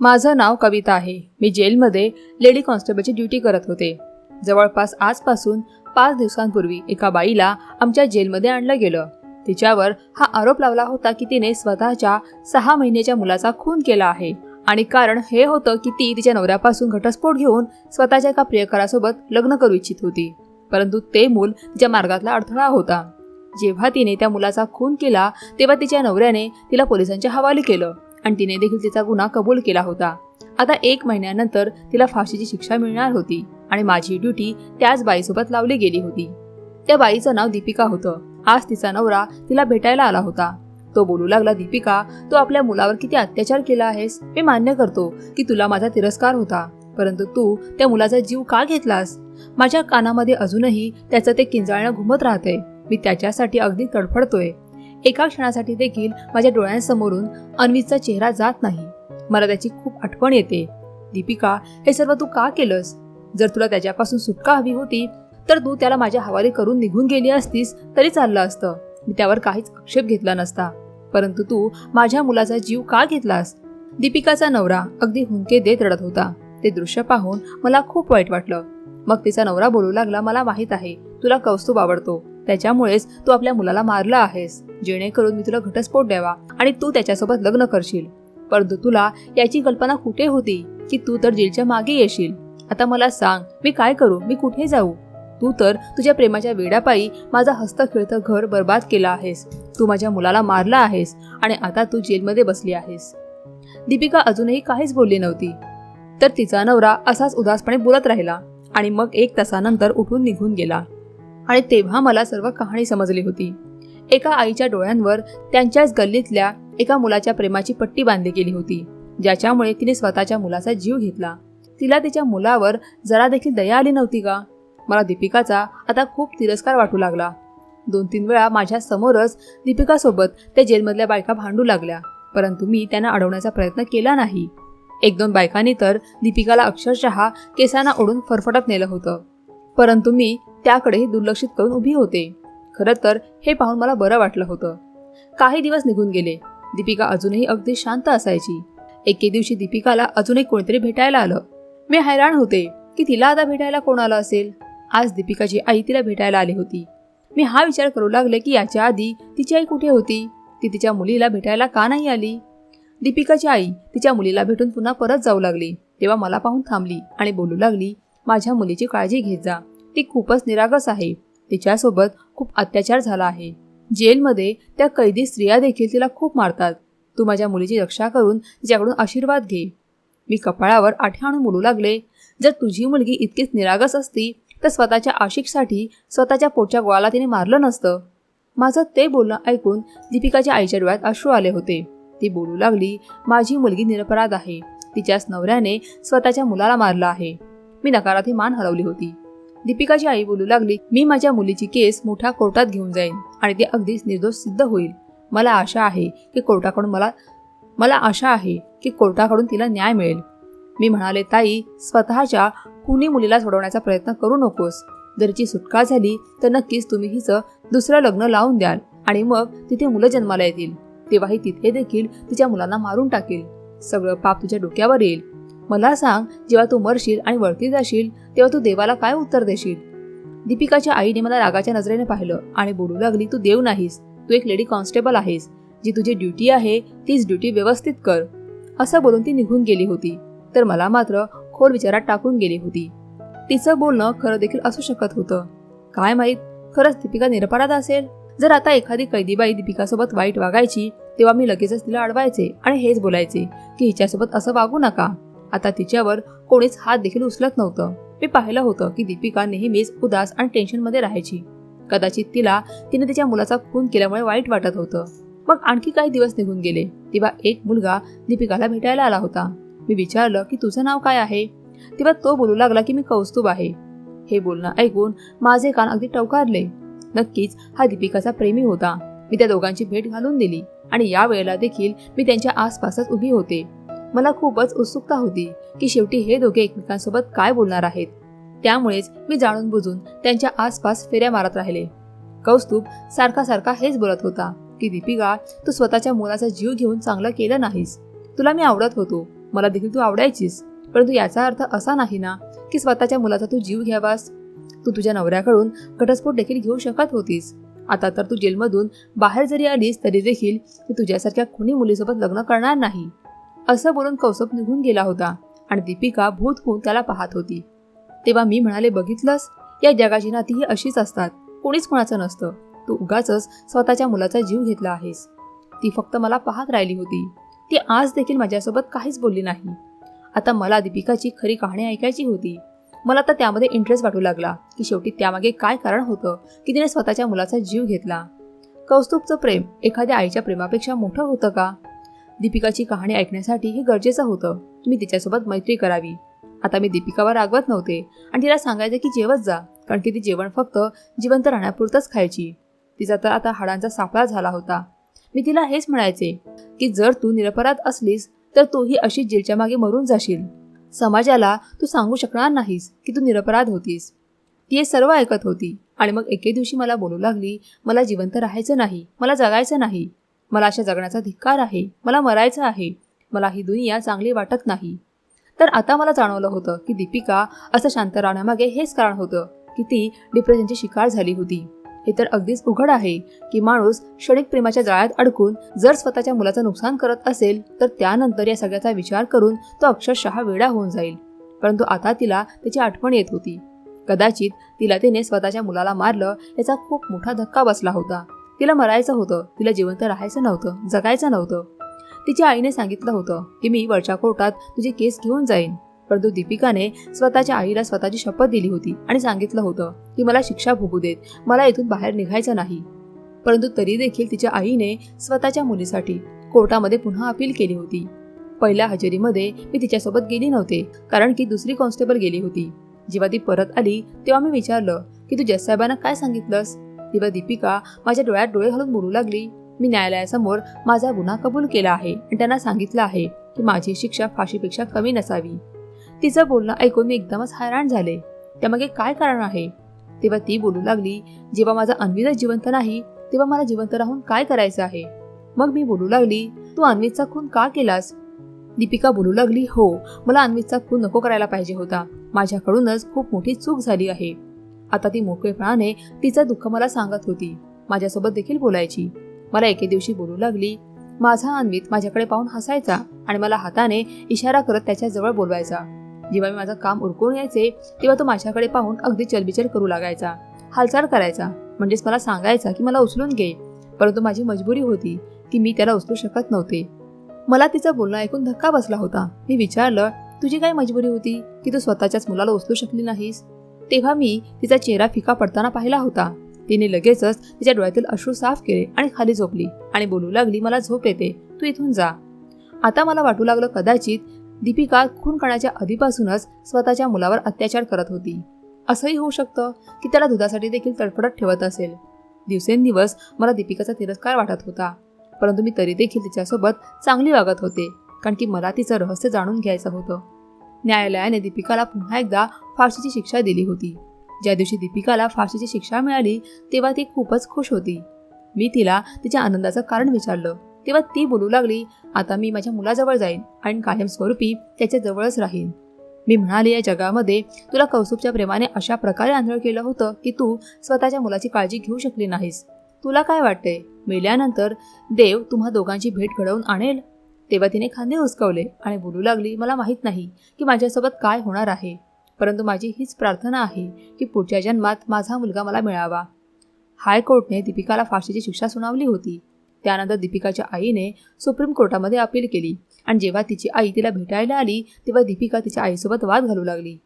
माझं नाव कविता आहे. मी जेलमध्ये लेडी कॉन्स्टेबलची ड्युटी करत होते. जवळपास आजपासून पाच दिवसांपूर्वी एका बाईला आमच्या जेलमध्ये आणलं गेलं. तिच्यावर हा आरोप लावला होता की तिने स्वतःच्या सहा महिन्याच्या मुलाचा खून केला आहे आणि कारण हे होतं की ती तिच्या नवऱ्यापासून घटस्फोट घेऊन स्वतःच्या एका प्रियकरासोबत लग्न करू इच्छित होती. परंतु ते मूल तिच्या मार्गातला अडथळा होता. जेव्हा तिने त्या मुलाचा खून केला तेव्हा तिच्या नवऱ्याने तिला पोलिसांच्या हवाली केलं. आणि तिने देखील तिचा गुन्हा कबूल केला होता. आता एक महिन्यानंतर तिला फाशीची शिक्षा मिळणार होती आणि माझी ड्युटी त्याच बाईसोबत लावली गेली होती. त्या बाईचं नाव दीपिका होतं. आज तिचा नवरा तिला भेटायला आला होता. तो बोलू लागला दीपिका तू आपल्या मुलावर किती अत्याचार केला आहेस? मी मान्य करतो की तुला माझा तिरस्कार होता परंतु तू त्या मुलाचा जीव का घेतलास? माझ्या कानामध्ये अजूनही त्याचं ते किंजाळणं घुमत राहतंय. मी त्याच्यासाठी अगदी तडफडतोय. एका क्षणासाठी देखील माझ्या डोळ्यांसमोरून अन्वीचा चेहरा जात नाही. मला त्याची खूप आठवण येते. दीपिका हे सर्व तू का केलंस? जर तुला त्याच्यापासून सुटका हवी होती तर तू त्याला माझ्या हवाले करून निघून गेली असतीस तरी चाललं असतं. मी त्यावर काहीच आक्षेप घेतला नसता. परंतु तू माझ्या मुलाचा जीव का घेतलास? दीपिकाचा नवरा अगदी हुंके देत रडत होता. ते दृश्य पाहून मला खूप वाईट वाटलं. मग तिचा नवरा बोलू लागला मला माहीत आहे. तुला कौस्तुभ आवडतो. त्याच्यामुळेच तू आपल्या मुलाला मारलं आहेस. जेणेकरून मी तुला घटस्फोट द्यावा आणि तू त्याच्यासोबत लग्न करशील. परंतु तुला याची कल्पना कुठे होती की तू तर जेलच्या मागे येशील? आता मला सांग मी काय करू? मी कुठे जाऊ? तू तर तुझ्या प्रेमाच्या वेड्यापायी माझा हस्त खेळतं घर बर्बाद केलं आहेस. तू माझ्या मुलाला मारला आहेस आणि आता तू जेलमध्ये बसली आहेस. दीपिका अजूनही काहीच बोलली नव्हती. तर तिचा नवरा असाच उदासपणे बोलत राहिला आणि मग एक तासानंतर उठून निघून गेला. आणि तेव्हा मला सर्व कहाणी समजली होती. एका आईच्या डोळ्यांवर त्यांच्याच गल्लीतल्या एका मुलाच्या प्रेमाची पट्टी बांधली गेली होती ज्याच्यामुळे तिने स्वतःच्या मुलाचा जीव घेतला. तिला तिच्या मुलावर जरा देखील दया आली नव्हती का? मला दीपिकाचा आता खूप तिरस्कार वाटू लागला. दोन तीन वेळा माझ्या समोरच दीपिकासोबत त्या जेलमधल्या बायका भांडू लागल्या परंतु मी त्यांना अडवण्याचा प्रयत्न केला नाही. एक दोन बायकांनी तर दीपिकाला अक्षरशः केसांना ओढून फरफटत नेलं होतं. परंतु मी त्याकडेही दुर्लक्षित करून उभी होते. खरं तर हे पाहून मला बरं वाटलं होतं. काही दिवस निघून गेले. दीपिका अजूनही अगदी शांत असायची. एके दिवशी दीपिकाला अजूनही कोणीतरी भेटायला आलं. मी हैराण होते की तिला आता भेटायला कोण आलं असेल? आज दीपिकाची आई तिला भेटायला आली होती. मी हा विचार करू लागले की याच्या आधी तिची आई कुठे होती? ती तिच्या मुलीला भेटायला का नाही आली? दीपिकाची आई तिच्या मुलीला भेटून पुन्हा परत जाऊ लागली. तेव्हा मला पाहून थांबली आणि बोलू लागली माझ्या मुलीची काळजी घेत जा. ती खूपच निरागस आहे. तिच्यासोबत खूप अत्याचार झाला आहे. जेलमध्ये त्या कैदी स्त्रिया देखील तिला खूप मारतात. तू माझ्या मुलीची रक्षा करून तिच्याकडून आशीर्वाद घे. मी कपाळावर आठे आणून बोलू लागले. जर तुझी मुलगी इतकीच निरागस असती तर स्वतःच्या आशिकसाठी स्वतःच्या पोटच्या गोळाला तिने मारलं नसतं. माझं ते बोलणं ऐकून दीपिकाच्या आईच्या डोळ्यात अश्रू आले होते. ती बोलू लागली माझी मुलगी निरपराध आहे. तिच्याच नवऱ्याने स्वतःच्या मुलाला मारलं आहे. मी नकारार्थी मान हलवली होती. दीपिकाची आई बोलू लागली मी माझ्या मुलीची केस मोठ्या कोर्टात घेऊन जाईन आणि ती अगदीच निर्दोष सिद्ध होईल. मला आशा आहे की कोर्टाकडून मला मला आशा आहे की कोर्टाकडून तिला न्याय मिळेल. मी म्हणाले ताई स्वतःच्या कुणी मुलीला सोडवण्याचा प्रयत्न करू नकोस. जर सुटका झाली तर नक्कीच तुम्ही हिचं दुसरं लग्न लावून द्याल आणि मग तिथे मुलं जन्माला येतील. तेव्हाही तिथे देखील तिच्या मुलांना मारून टाकेल. सगळं पाप तुझ्या डोक्यावर येईल. मला सांग जेव्हा तू मरशील आणि वळती जाशील तेव्हा तू देवाला काय उत्तर देशील? दीपिकाच्या आईने मला रागाच्या नजरेने पाहिलं आणि बोलू लागली तू देव नाहीस. तू एक लेडी कॉन्स्टेबल आहेस. जी तुझी ड्युटी आहे तीच ड्युटी व्यवस्थित कर. असं बोलून ती निघून गेली होती. तर मला मात्र खोल विचारात टाकून गेली होती. तिचं बोलणं खरं देखील असू शकत होतं. काय माहीत खरंच दीपिका निरपराध असेल? जर आता एखादी कैदीबाई दीपिकासोबत वाईट वागायची तेव्हा मी लगेचच तिला अडवायचे आणि हेच बोलायचे की हिच्यासोबत असं वागू नका. आता तिच्यावर कोणीच हात देखील उचलत नव्हतं. मी पाहिलं होतं की दीपिका नेहमीच उदास आणि टेन्शनमध्ये राहायची. कदाचित तिला तिने तिच्या मुलाचा खून केल्यामुळे वाईट वाटत होतं. मग आणखी काही दिवस निघून गेले. तेव्हा एक मुलगा दीपिकाला भेटायला आला होता. मी विचारलं की तुझं नाव काय आहे? तेव्हा तो बोलू लागला की मी कौस्तुभ आहे. हे बोलणं ऐकून माझे कान अगदी टवकारले. नक्कीच हा दीपिकाचा प्रेमी होता. मी त्या दोघांची भेट घालून दिली आणि या वेळेला देखील मी त्यांच्या आसपासच उभी होते. मला खूपच उत्सुकता होती की शेवटी हे दोघे एकमेकांसोबत काय बोलणार आहेत. त्यामुळेच मी जाणून बुजून त्यांच्या आसपास फेऱ्या मारत राहिले. कौस्तुभ सारखा सारखा हेच बोलत होता की दीपिका तू स्वतःच्या मुलाचा जीव घेऊन चांगलं केलं नाहीस. तुला मी आवडत होतो. मला देखील तू आवडायचीस. परंतु याचा अर्थ असा नाही ना की स्वतःच्या मुलाचा तू जीव घ्यावास. तू तुझ्या नवऱ्याकडून घटस्फोट देखील घेऊ शकत होतीस. आता तर तू जेलमधून बाहेर जरी आलीस तरी देखील मी तुझ्यासारख्या खुनी मुलीसोबत लग्न करणार नाही. असं बोलून कौसप निघून गेला होता आणि दीपिका भूत होऊन त्याला पाहत होती. तेव्हा मी म्हणाले बघितलंस? या जगाची नाती ही अशीच असतात. कोणीच कोणाचं नसतं. तू उगाच स्वतःच्या मुलाचा जीव घेतला आहेस. ती फक्त मला पाहत राहिली होती. ती आज देखील माझ्यासोबत काहीच बोलली नाही. आता मला दीपिकाची खरी कहाणी ऐकायची होती. मला तर त्यामध्ये इंटरेस्ट वाटू लागला की शेवटी त्यामागे काय कारण होतं की तिने स्वतःच्या मुलाचा जीव घेतला. कौस्तुभचं प्रेम एखाद्या आईच्या प्रेमापेक्षा मोठं होतं का? दीपिकाची कहाणी ऐकण्यासाठी हे गरजेचं होतं. तुम्ही तिच्यासोबत मैत्री करावी. आता मी दीपिकावर रागवत नव्हते. आणि तिला सांगायचं की जेवत जा कारण की ती जेवण फक्त जिवंत राहण्यापुरतंच खायची. तिचा तर आता हाडांचा सापळा झाला होता. मी तिला हेच म्हणायचे की जर तू निरपराध असलीस तर तूही अशी जेलच्या मागे मरून जाशील. समाजाला तू सांगू शकणार नाहीस की तू निरपराध होतीस. ती हे सर्व ऐकत होती. आणि मग एके दिवशी मला बोलू लागली मला जिवंत राहायचं नाही मला जगायचं नाही. मला अशा जगण्याचा धिक्कार आहे. मला मरायचं आहे. मला ही दुनिया चांगली वाटत नाही. तर आता मला जाणवलं होतं की दीपिका असं शांत राहण्यामागे हेच कारण होतं की ती डिप्रेशनची शिकार झाली होती. हे तर अगदीच उघड आहे की माणूस क्षणिक प्रेमाच्या जाळ्यात अडकून जर स्वतःच्या मुलाचं नुकसान करत असेल तर त्यानंतर या सगळ्याचा विचार करून तो अक्षरशः वेडा होऊन जाईल. परंतु आता तिला त्याची आठवण येत होती. कदाचित तिला तिने स्वतःच्या मुलाला मारलं याचा खूप मोठा धक्का बसला होता. तिला मरायचं होतं. तिला जिवंत राहायचं नव्हतं. जगायचं नव्हतं. तिच्या आईने सांगितलं होतं की मी वरच्या कोर्टात तुझे केस घेऊन जाईन. परंतु दीपिकाने स्वतःच्या आईला स्वतःची शपथ दिली होती आणि सांगितलं होतं की मला शिक्षा भोगू देत. मला इथून बाहेर निघायचं नाही. परंतु तरी देखील तिच्या आईने स्वतःच्या मुलीसाठी कोर्टामध्ये पुन्हा अपील केली होती. पहिल्या हजेरीमध्ये मी तिच्यासोबत गेली नव्हते कारण की दुसरी कॉन्स्टेबल गेली होती. जेव्हा ती परत आली तेव्हा मी विचारलं की तू जज काय सांगितलंस? तेव्हा दीपिका माझ्या डोळ्यात डोळे घालून बोलू लागली. मी न्यायालयासमोर माझा गुन्हा कबूल केला आहे आणि त्यांना सांगितलं आहे की माझी शिक्षा फाशीपेक्षा कमी नसावी. तिचं बोलणं ऐकून मी एकदमच हैराण झाले. त्यामागे काय कारण आहे? तेव्हा ती बोलू लागली जेव्हा माझा अन्वितच जिवंत नाही तेव्हा मला जिवंत राहून काय करायचं आहे? मग मी बोलू लागली तू अन्वितचा खून का केलास? दीपिका बोलू लागली हो मला अन्वितचा खून नको करायला पाहिजे होता. माझ्याकडूनच खूप मोठी चूक झाली आहे. आता ती मोकळेपणाने तिचं दुःख मला सांगत होती. माझ्यासोबत देखील बोलायची. मला एके दिवशी बोलू लागली माझा अन्वित माझ्याकडे पाहून हसायचा आणि मला हाताने इशारा करत त्याच्याजवळ बोलवायचा. जेव्हा मी माझं काम उरकून यायचे तेव्हा तो माझ्याकडे पाहून अगदी चलबिचल करू लागायचा. हालचाल करायचा म्हणजेच मला सांगायचा की मला उचलून घे. परंतु माझी मजबुरी होती की मी त्याला उचलू शकत नव्हते. मला तिचं बोलणं ऐकून धक्का बसला होता. मी विचारलं तुझी काय मजबुरी होती की तू स्वतःच्याच मुलाला उचलू शकली नाहीस? तेव्हा मी तिचा चेहरा फिका पडताना पाहिला होता. तिने लगेचच तिच्या डोळ्यातील अश्रू साफ केले आणि खाली झोपली आणि बोलू लागली मला झोप येते. तू इथून जा. आता मला वाटू लागलं कदाचित दीपिका खून करण्याच्या आधीपासूनच स्वतःच्या मुलावर अत्याचार करत होती. असंही होऊ शकतं की त्याला दुधासाठी देखील तडफडत ठेवत असेल. दिवसेंदिवस मला दीपिकाचा तिरस्कार वाटत होता परंतु मी तरी देखील तिच्यासोबत चांगली वागत होते कारण की मला तिचं रहस्य जाणून घ्यायचं होतं. न्यायालयाने दीपिकाला पुन्हा एकदा फाशीची शिक्षा दिली होती. ज्या दिवशी दीपिकाला फाशीची शिक्षा मिळाली तेव्हा ती खूपच खुश होती. मी तिला तिच्या आनंदाचं कारण विचारलं. तेव्हा ती बोलू लागली आता मी माझ्या मुलाजवळ जाईन आणि कायमस्वरूपी त्याच्या जवळच राहीन. मी म्हणाले या जगामध्ये तुला कौस्तुभच्या प्रेमाने अशा प्रकारे आंधळ केलं होतं की तू स्वतःच्या मुलाची काळजी घेऊ शकली नाहीस. तुला काय वाटते मेल्यानंतर देव तुम्हा दोघांची भेट घडवून आणेल? तेव्हा तिने खांदे उचकवले आणि बोलू लागली मला माहीत नाही की माझ्यासोबत काय होणार आहे परंतु माझी हीच प्रार्थना आहे की पुढच्या जन्मात माझा मुलगा मला मिळावा. हायकोर्टने दीपिकाला फाशीची शिक्षा सुनावली होती. त्यानंतर दीपिकाच्या आईने सुप्रीम कोर्टामध्ये अपील केली आणि जेव्हा तिची आई तिला भेटायला आली तेव्हा दीपिका तिच्या आईसोबत वाद घालू लागली.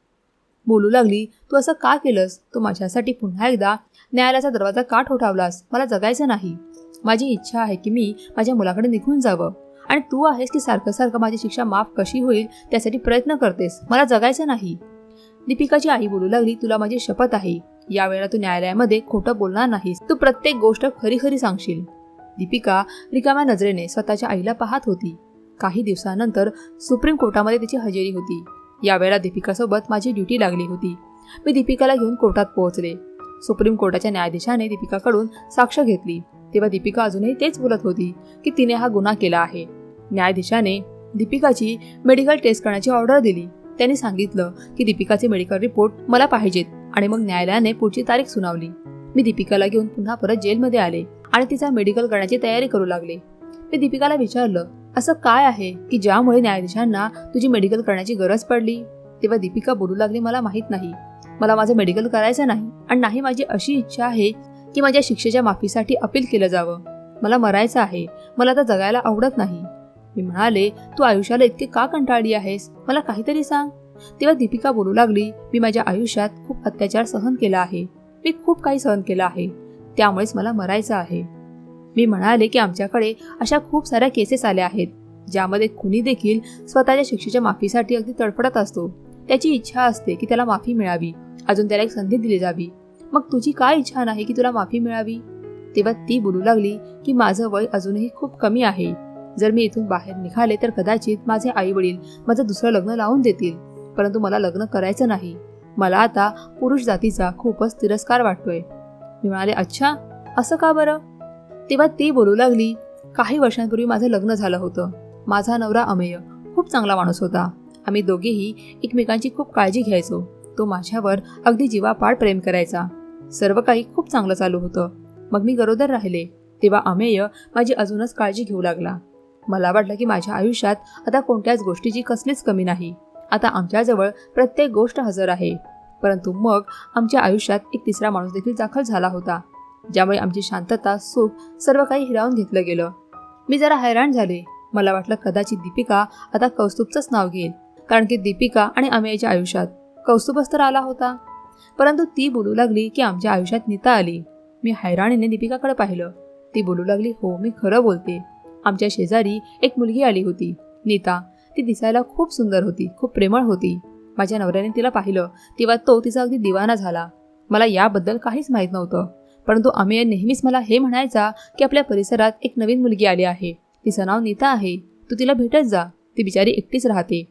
बोलू लागली तू असं का केलंस? तू माझ्यासाठी पुन्हा एकदा न्यायालयाचा दरवाजा का ठोठावलास? मला जगायचं नाही. माझी इच्छा आहे की मी माझ्या मुलाकडे निघून जावं. आणि तू आहेस की सारखं सारखं माझी शिक्षा माफ कशी होईल त्यासाठी प्रयत्न करतेस? मला जगायचं नाही. दीपिकाची आई बोलू लागली तुला माझी शपथ आहे. यावेळेला तू न्यायालयामध्ये खोटं बोलणार नाहीस. तू प्रत्येक गोष्ट खरी खरी सांगशील. दीपिका रिकाम्या नजरेने स्वतःच्या आईला पाहत होती. काही दिवसानंतर सुप्रीम कोर्टामध्ये तिची हजेरी होती. यावेळेला दीपिकासोबत माझी ड्युटी लागली होती. मी दीपिकाला घेऊन कोर्टात पोहोचले. सुप्रीम कोर्टाच्या न्यायाधीशाने दीपिकाकडून साक्ष घेतली. तेव्हा दीपिका अजूनही तेच बोलत होती की तिने हा गुन्हा केला आहे. न्यायाधीशाने दीपिकाची मेडिकल टेस्ट करण्याची ऑर्डर दिली. त्यांनी सांगितलं की दीपिकाचे मेडिकल रिपोर्ट मला पाहिजेत आणि मग न्यायालयाने पुढची तारीख सुनावली. मी दीपिकाला घेऊन पुन्हा परत जेलमध्ये आले आणि तिचा मेडिकल करण्याची तयारी करू लागले. मी दीपिकाला विचारलं असं काय आहे की ज्यामुळे न्यायाधीशांना तुझी मेडिकल करण्याची गरज पडली? तेव्हा दीपिका बोलू लागली मला माहीत नाही. मला माझं मेडिकल करायचं नाही आणि नाही माझी अशी इच्छा आहे की माझ्या शिक्षेच्या माफीसाठी अपील केलं जावं. मला मरायचं आहे. मला आता जगायला आवडत नाही. मी म्हणाले तू आयुष्याला इतके का कंटाळली आहेस? मला काहीतरी सांग. तेव्हा दीपिका बोलू लागली मी माझ्या आयुष्यात खूप अत्याचार सहन केला आहे. मी खूप काही सहन केलं आहे. त्यामुळेच मला मरायचं आहे. मी म्हणाले की आमच्याकडे अशा खूप साऱ्या केसेस आल्या आहेत ज्यामध्ये कुणी देखील स्वतःच्या शिक्षेच्या माफीसाठी अगदी तडफडत असतो. त्याची इच्छा असते की त्याला माफी मिळावी. अजून त्याला एक संधी दिली जावी. मग तुझी काय इच्छा नाही की तुला माफी मिळावी? तेव्हा ती बोलू लागली की माझं वय अजूनही खूप कमी आहे. जर मी इथून बाहेर निघाले तर कदाचित माझे आई वडील माझं दुसरं लग्न लावून देतील. परंतु मला लग्न करायचं नाही. मला आता पुरुष जातीचा खूपच तिरस्कार वाटतोय. मी म्हणाले अच्छा असं का बरं? तेव्हा ती बोलू लागली काही वर्षांपूर्वी माझं लग्न झालं होतं. माझा नवरा अमेय खूप चांगला माणूस होता. आम्ही दोघेही एकमेकांची खूप काळजी घ्यायचो. तो माझ्यावर अगदी जीवापाड प्रेम करायचा. सर्व काही खूप चांगलं चालू होतं. मग मी गरोदर राहिले. तेव्हा अमेय माझी अजूनच काळजी घेऊ लागला. मला वाटलं की माझ्या आयुष्यात आता कोणत्याच गोष्टीची कसलीच कमी नाही. आता आमच्याजवळ प्रत्येक गोष्ट हजर आहे. परंतु मग आमच्या आयुष्यात एक तिसरा माणूस देखील दाखल झाला होता ज्यामुळे आमची शांतता सुख सर्व काही हिरावून घेतलं गेलं. मी जरा हैराण झाले. मला वाटलं कदाचित दीपिका आता कौस्तुभचंच नाव घेईल कारण की दीपिका आणि अमेयच्या आयुष्यात कौस्तुभच तर आला होता. परंतु ती बोलू लागली की आमच्या आयुष्यात नीता आली. मी हैराणीने दीपिकाकडे पाहिलं. ती बोलू लागली हो मी खरं बोलते. आमच्या शेजारी एक मुलगी आली होती. नीता ती दिसायला खूप सुंदर होती खूप प्रेमळ होती. माझ्या नवऱ्याने तिला पाहिलं तेव्हा तो तिचा अगदी दिवाना झाला. मला याबद्दल काहीच माहीत नव्हतं. परंतु आम्ही नेहमीच मला हे म्हणायचा की आपल्या परिसरात एक नवीन मुलगी आली आहे. तिचं नाव नीता आहे. तू तिला भेटत जा. ती बिचारी एकटीच राहते.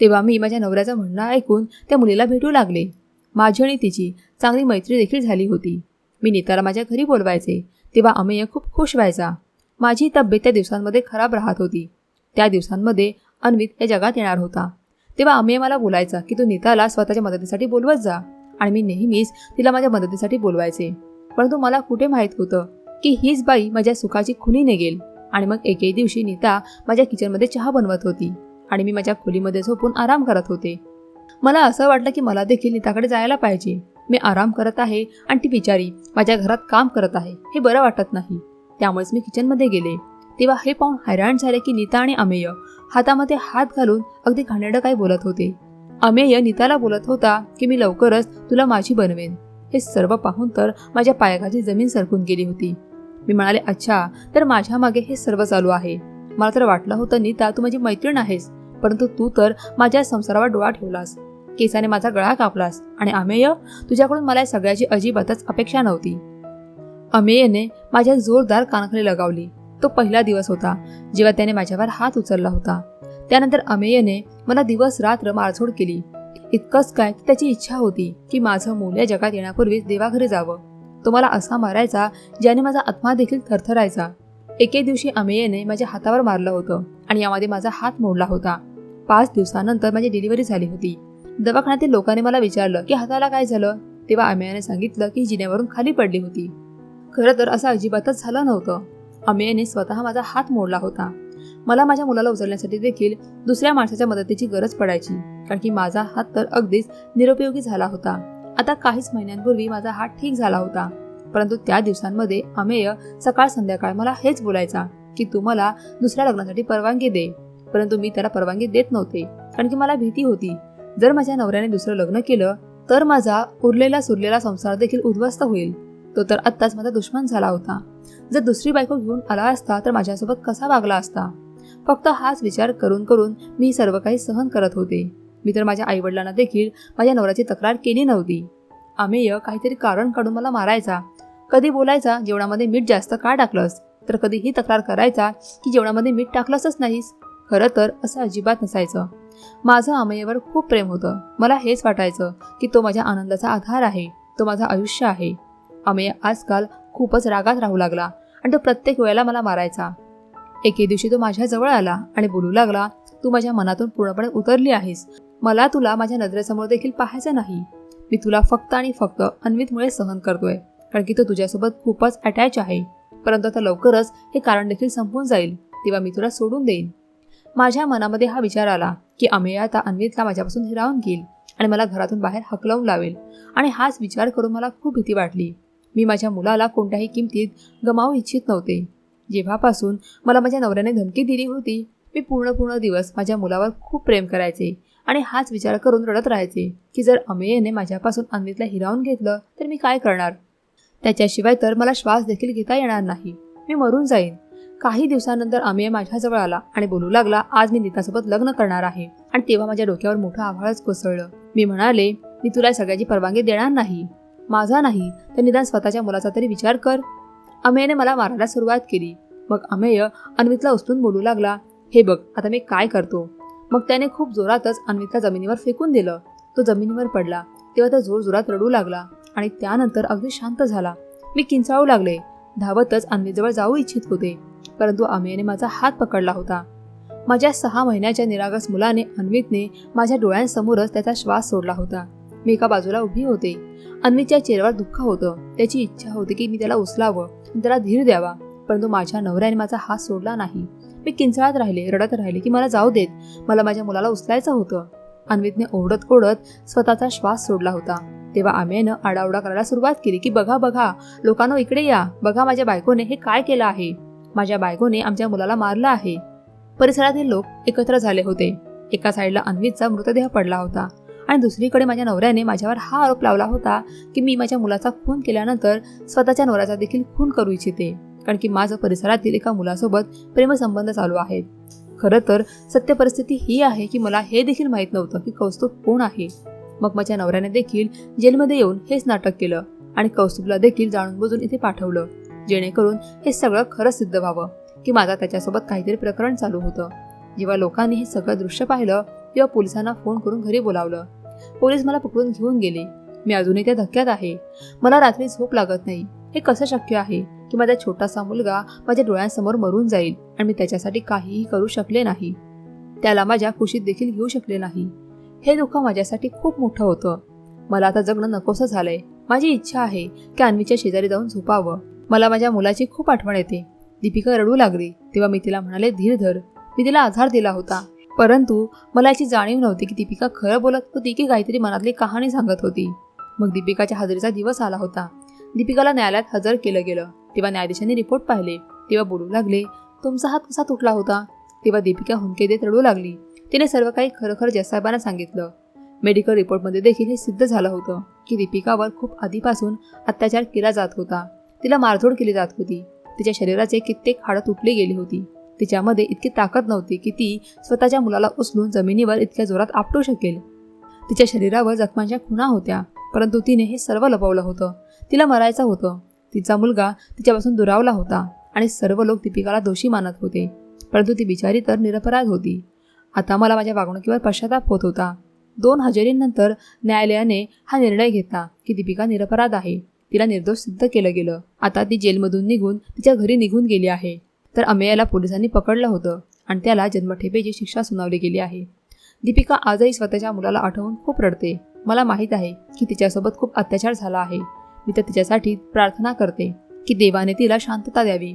तेव्हा मी माझ्या नवऱ्याचं म्हणणं ऐकून त्या मुलीला भेटू लागले. माझी आणि तिची चांगली मैत्री देखील झाली होती. मी नीताला माझ्या घरी बोलवायचे तेव्हा अमेय खूप खुश व्हायचा. माझी तब्येत त्या दिवसांमध्ये खराब राहत होती. त्या दिवसांमध्ये अन्वित या जगात येणार होता. तेव्हा अमेय मला बोलायचा की तू नीताला स्वतःच्या मदतीसाठी बोलवत जा आणि मी नेहमीच तिला माझ्या मदतीसाठी बोलवायचे. परंतु मला कुठे माहीत होतं की हीच बाई माझ्या सुखाची खुनी निघेल आणि मग एके दिवशी नीता माझ्या किचनमध्ये चहा बनवत होती आणि मी माझ्या खोलीमध्ये झोपून आराम करत होते. मला असं वाटलं की मला देखील नीताकडे जायला पाहिजे. मी आराम करत आहे आणि ती बिचारी माझ्या घरात काम करत आहे. हे बरं वाटत नाही. त्यामुळेच मी किचनमध्ये गेले. तेव्हा हे पाहून हैराण झाले की नीता आणि अमेय हातामध्ये हात घालून अगदी घाणेरडं काय बोलत होते. अमेय नीताला बोलत होता की मी लवकरच तुला माझी बनवेन. हे सर्व पाहून तर माझ्या पायाखाची जमीन सरकून गेली होती. मी म्हणाले अच्छा तर माझ्या मागे हे सर्व चालू आहे. मला तर वाटलं होतं नीता तू माझी मैत्रीण आहेस. परंतु तू तर माझ्या संसारावर डोळा ठेवलास. केसाने माझा गळा कापलास आणि अमेय तुझ्याकडून मला या सगळ्याची अजिबातच अपेक्षा नव्हती. अमेयने माझ्या जोरदार कानाखाली लगावली. तो पहिला दिवस होता जेव्हा त्याने माझ्यावर हात उचलला होता. त्यानंतर अमेयने मला दिवस रात्र मारझोड केली. इतकंच काय त्याची इच्छा होती की माझं मूल या जगात येण्यापूर्वीच देवाघरी जावं. तो मला असा मारायचा ज्याने माझा आत्मा देखील थरथरायचा. एके दिवशी अमेयने माझ्या हातावर मारलं होतं आणि यामध्ये माझा हात मोडला होता. पाच दिवसानंतर माझी डिलिव्हरी झाली होती. दवाखान्यातील लोकांनी मला विचारलं की हाताला काय झालं? तेव्हा अमेयाने सांगितलं की जिन्यावरून खाली पडली होती. खरं तर असं अजिबातच झालं नव्हतं. अमेयाने स्वतः माझा हात मोडला होता. मला माझ्या मुलाला उचलण्यासाठी देखील दुसऱ्या माणसाच्या मदतीची गरज पडायची कारण की माझा हात तर अगदीच निरुपयोगी झाला होता. आता काहीच महिन्यांपूर्वी माझा हात ठीक झाला होता. परंतु त्या दिवसांमध्ये अमेय सकाळ संध्याकाळ मला हेच बोलायचा की तू मला दुसऱ्या लग्नासाठी परवानगी दे. परंतु मी त्याला परवानगी देत नव्हते कारण की मला भीती होती. जर माझ्या नवऱ्याने दुसरं लग्न केलं तर माझा उरलेला सुरलेला संसार देखील उद्ध्वस्त होईल. तो तर आत्ताच माझा दुश्मन झाला होता. जर दुसरी बायको घेऊन आला असता तर माझ्यासोबत कसा वागला असता? फक्त हाच विचार करून करून मी सर्व काही सहन करत होते. मी तर माझ्या आईवडिलांना देखील माझ्या नवऱ्याची तक्रार केली नव्हती. अमेय काहीतरी कारण काढून मला मारायचा. कधी बोलायचा जेवणामध्ये मीठ जास्त का टाकलंस? तर कधी ही तक्रार करायचा की जेवणामध्ये मीठ टाकलंसच नाहीस. खरं तर असं अजिबात नसायचं. माझं अमेयवर खूप प्रेम होतं. मला हेच वाटायचं की तो माझ्या आनंदाचा आधार आहे तो माझं आयुष्य आहे. अमेय आजकाल खूपच रागात राहू लागला आणि तो प्रत्येक वेळेला मला मारायचा. एके दिवशी तो माझ्याजवळ आला आणि बोलू लागला तू माझ्या मनातून पूर्णपणे उतरली आहेस. मला तुला माझ्या नजरेसमोर देखील पाहायचं नाही. मी तुला फक्त आणि फक्त अन्वितमुळे सहन करतोय कारण की तो तुझ्यासोबत खूपच अटॅच आहे. परंतु आता लवकरच हे कारण देखील संपून जाईल तेव्हा मी तुला सोडून देईन. माझ्या मनामध्ये हा विचार आला की अमेय आता अन्वितला माझ्यापासून हिरावून घेईल आणि मला घरातून बाहेर हकलवून लावेल. आणि हाच विचार करून मला खूप भीती वाटली. मी माझ्या मुलाला कोणत्याही किमतीत गमावू इच्छित नव्हते. जेव्हापासून मला माझ्या नवऱ्याने धमकी दिली होती मी पूर्ण पूर्ण दिवस माझ्या मुलावर खूप प्रेम करायचे आणि हाच विचार करून रडत राहायचे की जर अमेयने माझ्यापासून अन्वितला हिरावून घेतलं तर मी काय करणार? त्याच्याशिवाय तर मला श्वास देखील घेता येणार नाही. मी मरून जाईन. काही दिवसानंतर अमेय माझ्याजवळ आला आणि बोलू लागला आज मी नीतासोबत लग्न करणार आहे. आणि तेव्हा माझ्या डोक्यावर मोठं आभाळच कोसळलं. मी म्हणाले मी तुला सगळ्याची परवानगी देणार नाही. माझा नाही तर निदान स्वतःच्या मुलाचा तरी विचार कर. अमेयने मला मारायला सुरुवात केली. मग अमेय अन्वितला उचलून बोलू लागला हे बघ आता मी काय करतो? मग त्याने खूप जोरातच अन्वितला जमिनीवर फेकून दिलं. तो जमिनीवर पडला. तेव्हा तो जोरजोरात रडू लागला आणि त्यानंतर अगदी शांत झाला. मी किंचाळू लागले. धावतच अन्वितजवळ जाऊ इच्छित होते. परंतु अमेयने माझा हात पकडला होता. माझ्या सहा महिन्याच्या निरागस मुलाने अन्वितने माझ्या डोळ्यांसमोरच त्याचा श्वास सोडला होता. मी एका बाजूला उभी होते. अन्वितच्या चेहऱ्यावर दुःख होतं. त्याची इच्छा होती की मी त्याला उचलावं. त्याला धीर द्यावा. परंतु माझ्या नवऱ्याने माझा हात सोडला नाही. मी किंचाळत राहिले रडत राहिले की मला जाऊ देत. मला माझ्या मुलाला उचलायचं होतं. अन्वितने ओढत ओढत स्वतःचा श्वास सोडला होता. तेव्हा आम्यानं आडाओडा करायला सुरुवात केली की बघा बघा लोकांनो इकडे या. बघा माझ्या बायकोने हे काय केलं आहे? माझ्या बायकोने आमच्या मुलाला मारलं आहे. परिसरातील लोक एकत्र झाले होते. एका साईडला अन्वितचा मृतदेह पडला होता आणि दुसरीकडे माझ्या नवऱ्याने माझ्यावर हा आरोप लावला होता की मी माझ्या मुलाचा खून केल्यानंतर स्वतःच्या नवऱ्याचा देखील खून करू इच्छिते. कारण की माझं परिसरातील एका मुलासोबत प्रेमसंबंध चालू आहेत. खरं तर सत्य परिस्थिती ही आहे की मला हे देखील माहीत नव्हतं की कौस्तुभ कोण आहे. मग माझ्या नवऱ्याने देखील जेलमध्ये येऊन हेच नाटक केलं आणि कौस्तुभला देखील जाणून बुजून इथे पाठवलं जेणेकरून हे सगळं खरं सिद्ध व्हावं की माझा त्याच्यासोबत काहीतरी प्रकरण चालू होतं. जेव्हा लोकांनी हे सगळं दृश्य पाहिलं तेव्हा पोलिसांना फोन करून घरी बोलावलं. पोलीस मला पकडून घेऊन गेले. मी अजूनही त्या धक्क्यात आहे. मला रात्री झोप लागत नाही. हे कसं शक्य आहे की माझा छोटासा मुलगा माझ्या डोळ्यांसमोर मरून जाईल आणि मी त्याच्यासाठी काहीही करू शकले नाही? त्याला माझ्या खुशीत देखील घेऊ शकले नाही. हे दुःख माझ्यासाठी खूप मोठं होतं. मला आता जगणं नकोसं झालंय. माझी इच्छा आहे की अन्वीच्या शेजारी जाऊन झोपावं. मला माझ्या मुलाची खूप आठवण येते. दीपिका रडू लागली. तेव्हा मी तिला म्हणाले धीर धर. मी तिला आधार दिला होता. परंतु मला याची जाणीव नव्हती की दीपिका खरं बोलत होती की काहीतरी मनातली कहाणी सांगत होती. मग दीपिकाच्या हजेरीचा दिवस आला होता. दीपिकाला न्यायालयात हजर केलं गेलं. तेव्हा न्यायाधीशांनी रिपोर्ट पाहिले. तेव्हा बोलू लागले तुमचा हात कसा तुटला होता? तेव्हा दीपिका हुंके देत रडू लागली. तिने सर्व काही खरोखर जसाहेबांना सांगितलं. मेडिकल रिपोर्टमध्ये देखील हे सिद्ध झालं होतं की दीपिकावर खूप आधीपासून अत्याचार केला जात होता. तिला मारझोड केली जात होती. तिच्या शरीराचे कित्येक हाडं तुटली गेली होती. तिच्यामध्ये इतकी ताकद नव्हती की ती स्वतःच्या मुलाला उचलून जमिनीवर इतक्या जोरात आपटू शकेल. तिच्या शरीरावर जखमांच्या खुणा होत्या परंतु तिने हे सर्व लपवलं होतं. तिला मरायचं होतं. तिचा मुलगा तिच्यापासून दुरावला होता आणि सर्व लोक दीपिकाला दोषी मानत होते. परंतु ती बिचारी तर निरपराध होती. आता मला माझ्या वागणुकीवर पश्चाताप होत होता. दोन हजेरींनंतर न्यायालयाने हा निर्णय घेतला की दीपिका निरपराध आहे. तिला निर्दोष सिद्ध केलं गेलं. आता ती जेलमधून निघून तिच्या घरी निघून गेली आहे. तर अमेयाला पोलिसांनी पकडलं होतं आणि त्याला जन्मठेपेची शिक्षा सुनावली गेली आहे. दीपिका आजही स्वतःच्या मुलाला आठवून खूप रडते. मला माहीत आहे की तिच्यासोबत खूप अत्याचार झाला आहे. मी तर तिच्यासाठी प्रार्थना करते की देवाने तिला शांतता द्यावी.